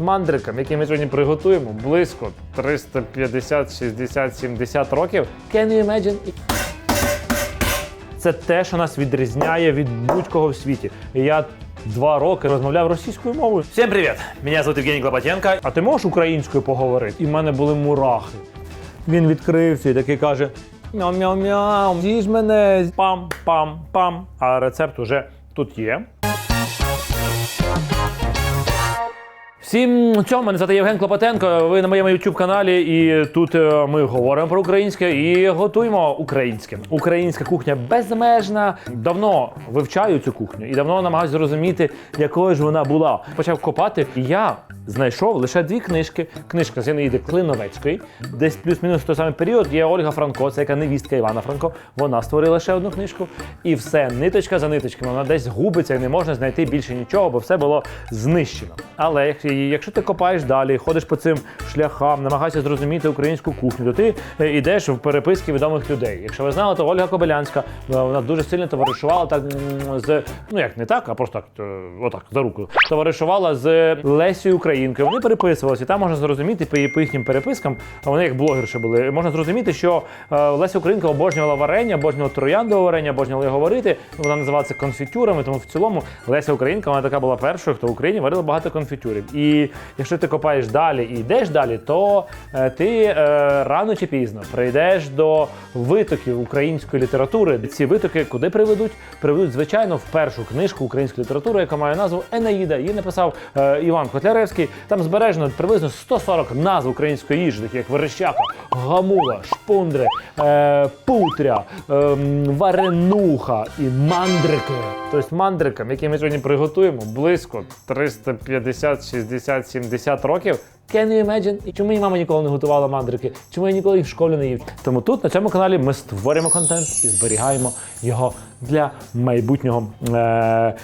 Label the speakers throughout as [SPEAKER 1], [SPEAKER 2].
[SPEAKER 1] Мандрикам, які ми сьогодні приготуємо, близько 350, 60, 70 років. Can you imagine? Це те, що нас відрізняє від будь-кого в світі. Я два роки розмовляв російською мовою. Всім привіт! Мене звуть Євгеній Клопотенко. А ти можеш українською поговорити? І в мене були мурахи. Він відкрився і такий каже: мяу-мяу-мяу, з'їж мене, пам-пам-пам. А рецепт уже тут є. Всім цьому мене звати Євген Клопотенко. Ви на моєму youtube каналі, і тут е, ми говоримо про українське і готуємо українське. Українська кухня безмежна. Давно вивчаю цю кухню і давно намагаюся зрозуміти, якою ж вона була. Почав копати, і я знайшов лише дві книжки. Книжка Зінаїди Клиновецької, десь плюс-мінус той самий період. Є Ольга Франко, це яка невістка Івана Франко. Вона створила ще одну книжку. І все, ниточка за ниточками, вона десь губиться і не можна знайти більше нічого, бо все було знищено. Але якщо ти копаєш далі, ходиш по цим шляхам, намагаєшся зрозуміти українську кухню, то ти е, йдеш в переписки відомих людей. Якщо ви знали, то Ольга Кобилянська е, вона дуже сильно товаришувала так з ну як не так, а просто так, е, отак за руку. Товаришувала з Лесією Українкою. Вони переписувалися, і там можна зрозуміти по, їхнім перепискам. Вони як блогерші були. Можна зрозуміти, що е, Леся Українка обожнювала варення, обожнювала трояндове варення, обожнювала його варити. Вона називалася конфітюрами. Тому в цілому Леся Українка вона така була першою, хто в Україні варила багато конфітюрів. І якщо ти копаєш далі і йдеш далі, то е, ти е, рано чи пізно прийдеш до витоків української літератури. Ці витоки куди приведуть? Приведуть, звичайно, в першу книжку української літератури, яка має назву Енеїда. Її написав Іван Котляревський. Там збережено приблизно 140 назв української їжі, такі як верещака, гамула, шпундри, е, путря, е, варенуха і мандрики. Тобто мандрикам, які ми сьогодні приготуємо, близько 350, 60, 70 років. Can you imagine? І чому мені мама ніколи не готувала мандрики? Чому я ніколи їх в школі не їв? Тому тут на цьому каналі ми створюємо контент і зберігаємо його для майбутнього. Е-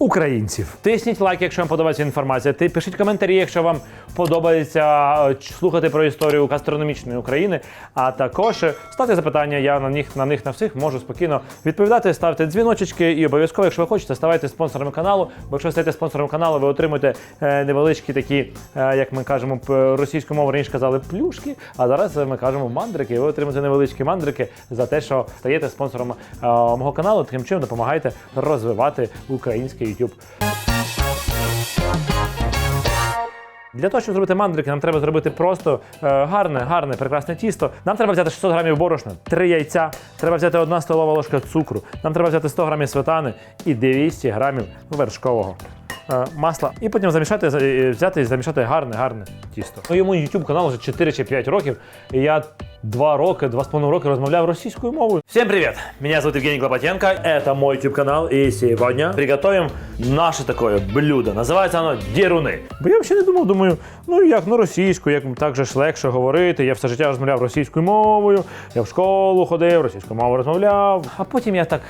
[SPEAKER 1] Українців, тисніть лайк, якщо вам подобається інформація. Ти пишіть коментарі, якщо вам подобається е, слухати про історію гастрономічної України. А також ставте запитання. Я на них на них на всіх можу спокійно відповідати. Ставте дзвіночечки і обов'язково, якщо ви хочете, ставайте спонсорами каналу. Бо якщо стаєте спонсором каналу, ви отримуєте е, невеличкі такі, е, як ми кажемо, російською мовою раніше казали плюшки. А зараз ми кажемо мандрики. Ви отримуєте невеличкі мандрики за те, що стаєте спонсором мого каналу. Таким чином допомагаєте розвивати український YouTube. Для того, щоб зробити мандрики, нам треба зробити просто е, гарне, гарне, прекрасне тісто. Нам треба взяти 600 грамів борошна, 3 яйця, треба взяти 1 столова ложка цукру, нам треба взяти 100 грамів сметани і 200 грамів вершкового масла. І потім замішати, е, взяти і замішати гарне, гарне тісто. Моєму YouTube каналу вже 4 чи 5 років, і я 2 роки, 2,5 роки розмовляв російською мовою. Всем привет! Меня зовут Евгений Клопотенко, это мой YouTube канал, и сегодня приготовим наше такое блюдо. Називається воно діруни. Бо я взагалі не думав, думаю, ну як ну російською, як так же ж легше говорити. Я все життя розмовляв російською мовою, я в школу ходив, російською мовою розмовляв. А потім я так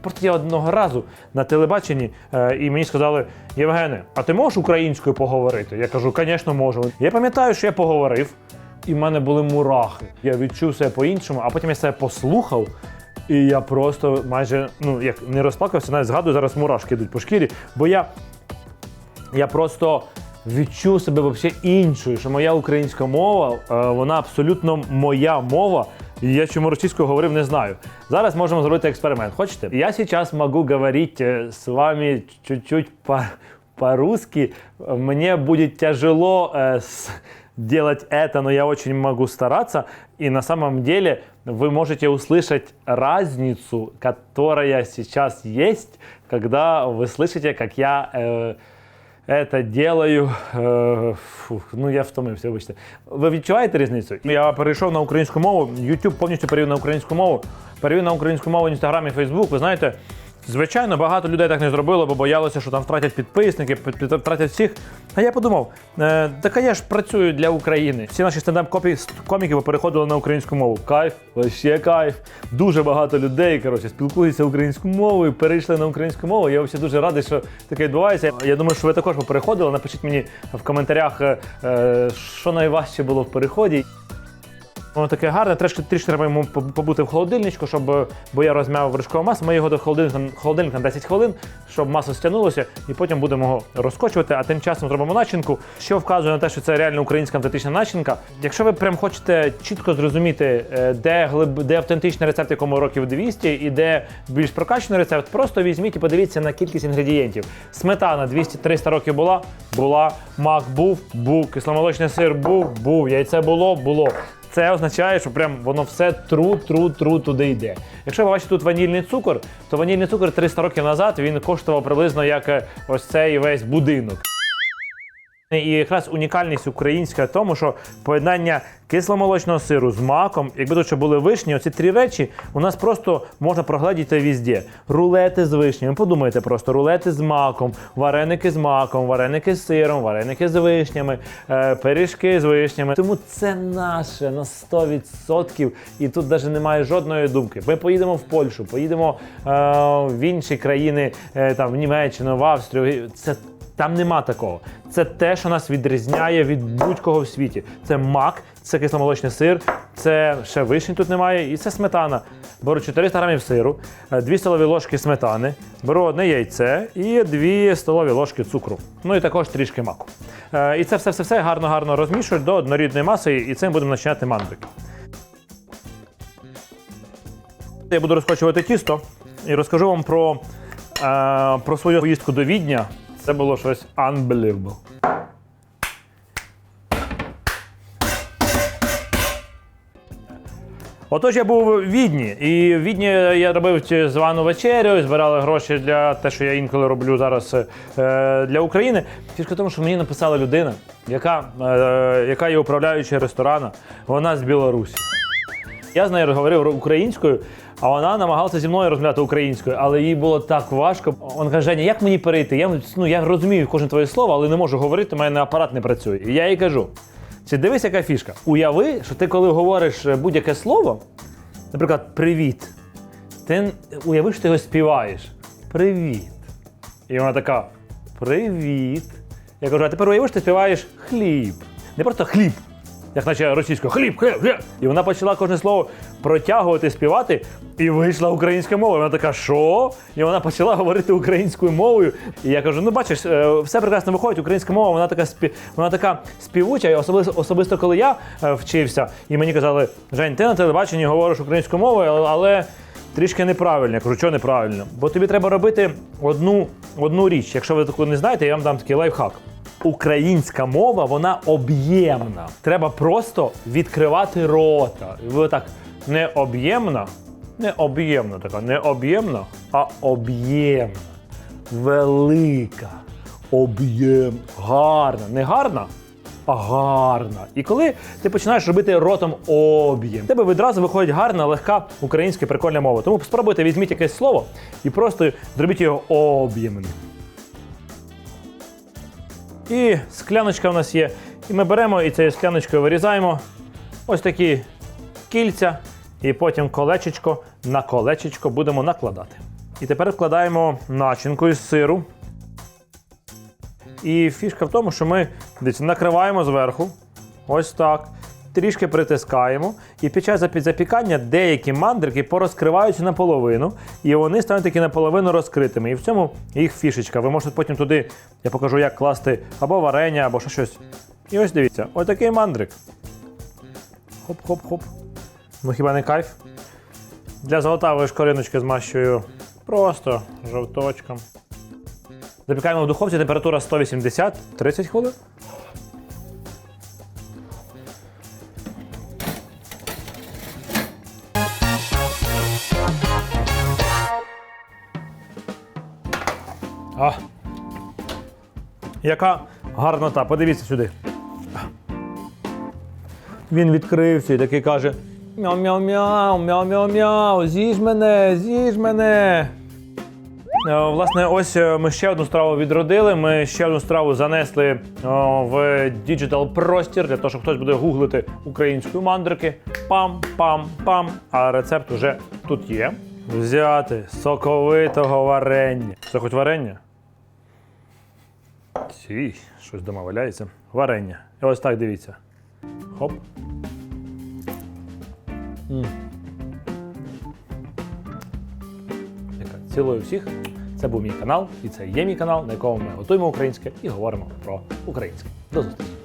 [SPEAKER 1] просто я одного разу на телебаченні, е, і мені сказали: Євгене, а ти можеш українською поговорити? Я кажу, звісно, можу. Я пам'ятаю, що я поговорив, і в мене були мурахи. Я відчув себе по-іншому, а потім я себе послухав. І я просто майже ну як не розплакався, навіть згадую, зараз мурашки йдуть по шкірі, бо я я просто відчув себе взагалі іншою, що моя українська мова, е, вона абсолютно моя мова. Я чому російською говорив, не знаю. Зараз можемо зробити експеримент. Хочете? Я зараз можу говорити з вами чуть-чуть по- по-русски. Мне будет тяжело э, с- делать это, но я очень могу стараться. И на самом деле вы можете услышать разницу, которая сейчас есть, когда вы слышите, как я э, это делаю. Е, фух, ну я втомився, вибачте. Ви відчуваєте різницю? Я перейшов на українську мову, YouTube повністю перевів на українську мову, перевів на українську мову Instagram і Facebook. Ви знаєте, звичайно, багато людей так не зробило, бо боялися, що там втратять підписники, під- під- втратять всіх. А я подумав, е, так я ж працюю для України. Всі наші стендап-коміки переходили на українську мову. Кайф, вообще кайф. Дуже багато людей коротше, спілкуються українською мовою, перейшли на українську мову. Я взагалі дуже радий, що таке відбувається. Я думаю, що ви також переходили. Напишіть мені в коментарях, е, е, що найважче було в переході. Воно таке гарне, трішки трішки треба йому побути в холодильничку, щоб е, бо я розм'яв вершкову масу. Ми його до холодильника, холодильника на 10 хвилин, щоб маса стягнулася, і потім будемо його розкочувати. А тим часом зробимо начинку, що вказує на те, що це реально українська автентична начинка. Якщо ви прям хочете чітко зрозуміти, е, де глиб, де автентичний рецепт, якому років 200, і де більш прокачаний рецепт, просто візьміть і подивіться на кількість інгредієнтів. Сметана 200-300 років була, була, мак був, був, кисломолочний сир був, був, яйце було, було. Це означає, що прям воно все тру, тру, тру туди йде. Якщо ви бачите тут ванільний цукор, то ванільний цукор 300 років назад він коштував приблизно як е, ось цей весь будинок. І якраз унікальність українська в тому, що поєднання кисломолочного сиру з маком, якби тут ще були вишні, оці три речі у нас просто можна прогледіти везде. Рулети з вишнями. Подумайте просто, рулети з маком, вареники з маком, вареники з сиром, вареники з вишнями, е, пиріжки з вишнями. Тому це наше на 100%. І тут навіть немає жодної думки. Ми поїдемо в Польщу, поїдемо е, в інші країни, е, там в Німеччину, в Австрію. Це там нема такого. Це те, що нас відрізняє від будь-кого в світі. Це мак, це кисломолочний сир, це ще вишні тут немає, і це сметана. Беру 400 грамів сиру, 2 столові ложки сметани, беру одне яйце і 2 столові ложки цукру. Ну і також трішки маку. Е, І це все все все гарно-гарно розмішую до однорідної маси, і цим будемо починати мандрики. Я буду розкочувати тісто і розкажу вам про, е, про свою поїздку до Відня. Це було щось unbelievable. Отож, я був у Відні, і в Відні я робив звану вечерю, збирали гроші для те, що я інколи роблю зараз е, для України. В тому, що мені написала людина, яка, е, яка є управляючою ресторану, вона з Білорусі. Я з нею говорив українською, а вона намагалася зі мною розмовляти українською, але їй було так важко. Вона каже, Женя, як мені перейти? Я, ну, я розумію кожне твоє слово, але не можу говорити, у мене апарат не працює. І я їй кажу: чи дивись, яка фішка? Уяви, що ти, коли говориш будь-яке слово, наприклад, привіт, ти уяви, що ти його співаєш. Привіт. І вона така: Привіт. Я кажу, а тепер уяви, що ти співаєш хліб. Не просто хліб, як наче російською хліб, хліб, хліб. І вона почала кожне слово протягувати, співати, і вийшла українська мова. Вона така, що? І вона почала говорити українською мовою. І я кажу: ну бачиш, е, все прекрасно виходить, українська мова, вона така спі... вона така співуча. Особисто, особисто коли я е, вчився, і мені казали, Жень, ти на телебаченні говориш українською мовою, але. Трішки неправильно. Я кажу, що неправильно? Бо тобі треба робити одну, одну річ. Якщо ви таку не знаєте, я вам дам такий лайфхак. Українська мова, вона об'ємна. Треба просто відкривати рота. І ви так не об'ємна, не об'ємна така, не об'ємна, а об'ємна. Велика, об'ємна, гарна. Не гарна, а гарна. І коли ти починаєш робити ротом об'єм, тебе відразу виходить гарна, легка українська прикольна мова. Тому спробуйте візьміть якесь слово і просто зробіть його об'ємним. І скляночка у нас є. І ми беремо і цією скляночкою вирізаємо ось такі кільця, і потім колечечко на колечечко будемо накладати. І тепер вкладаємо начинку із сиру. І фішка в тому, що ми десь накриваємо зверху, ось так. Трішки притискаємо, і під час запікання деякі мандрики порозкриваються наполовину, і вони стануть такі наполовину розкритими. І в цьому їх фішечка. Ви можете потім туди, я покажу, як класти або варення, або ще щось. І ось дивіться, ось такий мандрик. Хоп-хоп-хоп. Ну хіба не кайф? Для золотавої шкориночки змащую просто жовточком. Запікаємо в духовці, температура 180, 30 хвилин. Яка гарнота, подивіться сюди. Він відкрився і такий каже: Мяу-мяу-мяу, мяу-мяу-мяу, з'їж мене, з'їж мене. Е, Власне, ось е, ми ще одну страву відродили. Ми ще одну страву занесли в діджитал простір для того, щоб хтось буде гуглити українською мандрики. Пам-пам-пам. А рецепт уже тут є. Взяти соковитого варення. Це хоч варення? Сі, щось дома валяється. Варення. І ось так дивіться. Хоп. М. Цілую всіх. Це був мій канал, і це є мій канал, на якому ми готуємо українське і говоримо про українське. До зустрічі!